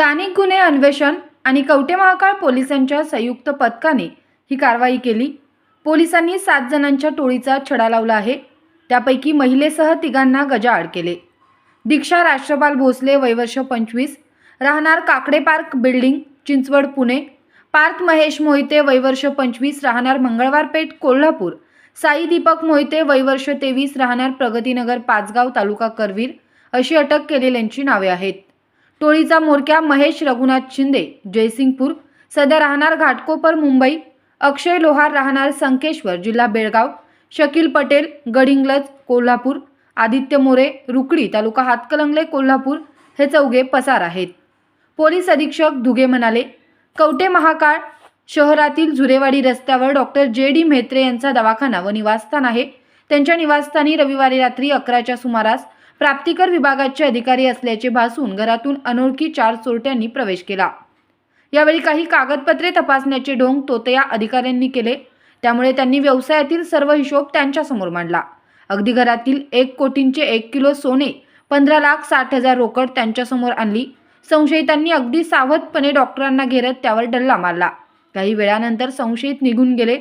स्थानिक गुन्हे अन्वेषण आणि कवटे महाकाळ पोलिसांच्या संयुक्त पथकाने ही कारवाई केली. पोलिसांनी सात जणांच्या टोळीचा छडा लावला आहे. त्यापैकी महिलेसह तिघांना गजाआड केले. दीक्षा राष्ट्रपाल भोसले वयवर्ष पंचवीस राहणार काकडे पार्क बिल्डिंग चिंचवड पुणे पार्थ महेश मोहिते वयवर्ष पंचवीस राहणार मंगळवार पेठ कोल्हापूर साई दीपक मोहिते वयवर्ष तेवीस राहणार प्रगतीनगर पाचगाव तालुका करवीर अशी अटक केलेल्यांची नावे आहेत. टोळीचा मोरक्या महेश रघुनाथ शिंदे जयसिंगपूर सध्या राहणार घाटकोपर मुंबई अक्षय लोहार राहणार संकेश्वर जिल्हा बेळगाव शकील पटेल गडिंग्लज कोल्हापूर आदित्य मोरे रुकडी तालुका हातकलंगले कोल्हापूर हे चौघे पसार आहेत. पोलीस अधीक्षक धुगे म्हणाले कवटे महाकाळ? शहरातील झुरेवाडी रस्त्यावर डॉक्टर जे. डी. म्हेत्रे यांचा दवाखाना व निवासस्थान आहे. त्यांच्या निवासस्थानी रविवारी रात्री अकराच्या सुमारास प्राप्तिकर विभागाचे अधिकारी असल्याचे भासून घरातून अनोळखी चार चोरट्यांनी प्रवेश केला. यावेळी काही कागदपत्रे तपासण्याचे ढोंग तोतया अधिकाऱ्यांनी केले. त्यामुळे त्यांनी व्यवसायातील सर्व हिशोब त्यांच्यासमोर मांडला. अगदी घरातील एक कोटींचे एक किलो सोने पंधरा लाख साठ हजार रोकड त्यांच्यासमोर आणली. संशयितांनी अगदी सावधपणे डॉक्टरांना घेरत त्यावर डल्ला मारला. काही वेळानंतर संशयित निघून गेले.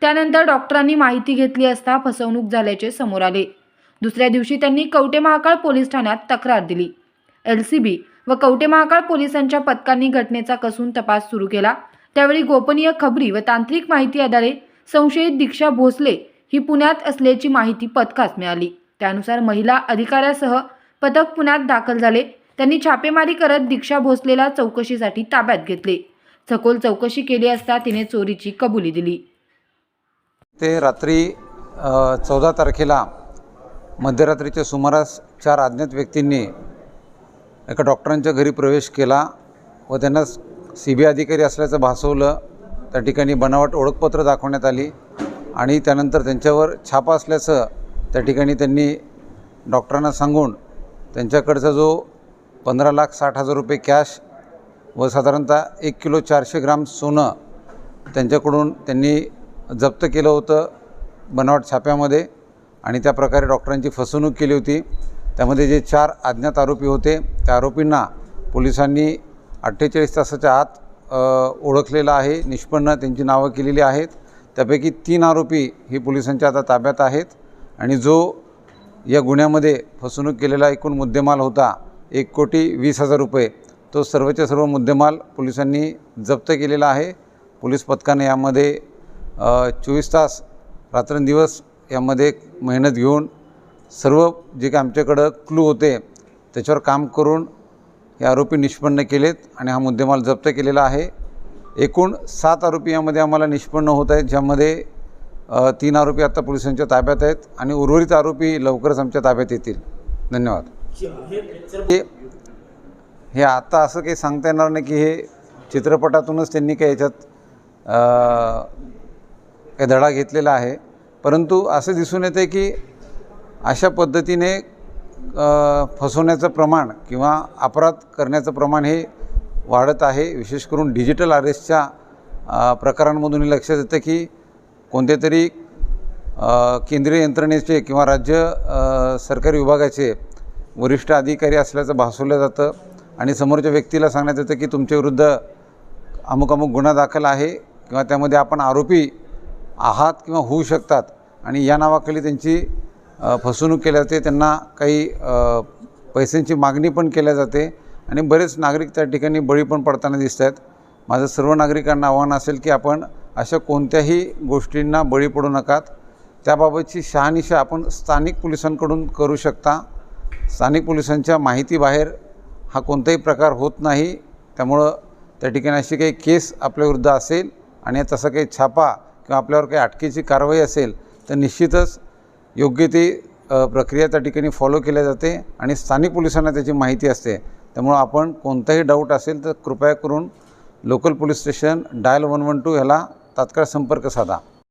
त्यानंतर डॉक्टरांनी माहिती घेतली असता फसवणूक झाल्याचे समोर आले. दुसऱ्या दिवशी त्यांनी कवटे महाकाळ पोलीस ठाण्यात तक्रार दिली. एल सी बी व कवटे महाकाळ पोलिसांच्या पथकांनी घटनेचा कसून तपास सुरू केला. त्यावेळी गोपनीय खबरी व तांत्रिक माहिती आधारे संशयित दीक्षा भोसले ही पुण्यात असल्याची माहिती पथकास मिळाली. त्यानुसार महिला अधिकाऱ्यासह पथक पुण्यात दाखल झाले. त्यांनी छापेमारी करत दीक्षा भोसलेला चौकशीसाठी ताब्यात घेतले. सखोल चौकशी केली असता तिने चोरीची कबुली दिली. ते रात्री चौदा तारखेला मध्यरात्रीच्या सुमारास चार अज्ञात व्यक्तींनी एका डॉक्टरांच्या घरी प्रवेश केला व त्यांना सी बी आय अधिकारी असल्याचं भासवलं. त्या ठिकाणी बनावट ओळखपत्र दाखवण्यात आली आणि त्यानंतर त्यांच्यावर छापा असल्याचं त्या ठिकाणी त्यांनी डॉक्टरांना सांगून त्यांच्याकडचा जो पंधरा लाख साठ हजार रुपये कॅश व साधारणतः एक किलो चारशे ग्राम सोनं त्यांच्याकडून त्यांनी जप्त केलं होतं बनावट छाप्यामध्ये. आणि त्या प्रकारे डॉक्टरांची फसवणूक केली होती. त्यामध्ये जे चार अज्ञात आरोपी होते त्या आरोपींना पोलिसांनी अठ्ठेचाळीस तासाच्या आत ओळखलेलं आहे. निष्पन्न त्यांची नावं केलेली आहेत. त्यापैकी तीन आरोपी ही पोलिसांच्या आता ताब्यात आहेत. आणि जो या गुन्ह्यामध्ये फसवणूक केलेला एकूण मुद्देमाल होता एक कोटी वीस हजार रुपये तो सर्वच्या सर्व मुद्देमाल पोलिसांनी जप्त केलेला आहे. पोलीस पथकाने यामध्ये चोवीस तास रात्रंदिवस यामध्ये मेहनत घेऊन सर्व जे काही आमच्याकडं क्लू होते त्याच्यावर काम करून हे आरोपी निष्पन्न केलेत आणि हा मुद्देमाल जप्त केलेला आहे. एकूण सात आरोपी यामध्ये आम्हाला निष्पन्न होत आहेत ज्यामध्ये तीन आरोपी आत्ता पोलिसांच्या ताब्यात आहेत आणि उर्वरित आरोपी लवकरच आमच्या ताब्यात येतील. धन्यवाद. हे हे आता असं काही सांगता येणार नाही की हे चित्रपटातूनच त्यांनी काही याच्यात काही धडा घेतलेला आहे. परंतु असं दिसून येतं की अशा पद्धतीने फसवण्याचं प्रमाण किंवा अपराध करण्याचं प्रमाण हे वाढत आहे. विशेष करून डिजिटल अरेस्टच्या प्रकारांमधून हे लक्षात येतं की कोणते तरी केंद्रीय यंत्रणेचे किंवा राज्य सरकारी विभागाचे वरिष्ठ अधिकारी असल्याचं भासवलं जातं आणि समोरच्या व्यक्तीला सांगण्यात येतं की तुमच्याविरुद्ध अमुक अमुक गुन्हा दाखल आहे किंवा त्यामध्ये आपण आरोपी आहात किंवा होऊ शकतात आणि या नावाखाली त्यांची फसवणूक केली जाते. त्यांना काही पैशांची मागणी पण केल्या जाते आणि बरेच नागरिक त्या ठिकाणी बळी पण पडताना दिसत आहेत. माझं सर्व नागरिकांना आव्हान असेल की आपण अशा कोणत्याही गोष्टींना बळी पडू नकात. त्याबाबतची शहानिशा आपण स्थानिक पोलिसांकडून करू शकता. स्थानिक पोलिसांच्या माहितीबाहेर हा कोणताही प्रकार होत नाही. त्यामुळं त्या ठिकाणी अशी काही केस आपल्याविरुद्ध असेल आणि तसा काही छापा किंवा आपल्यावर काही अटकेची कारवाई असेल तर निश्चितच योग्य ती प्रक्रिया त्या ठिकाणी फॉलो केल्या जाते आणि स्थानिक पोलिसांना त्याची माहिती असते. त्यामुळं आपण कोणताही डाऊट असेल तर कृपया करून local police station dial one one two ह्याला तात्काळ संपर्क साधा.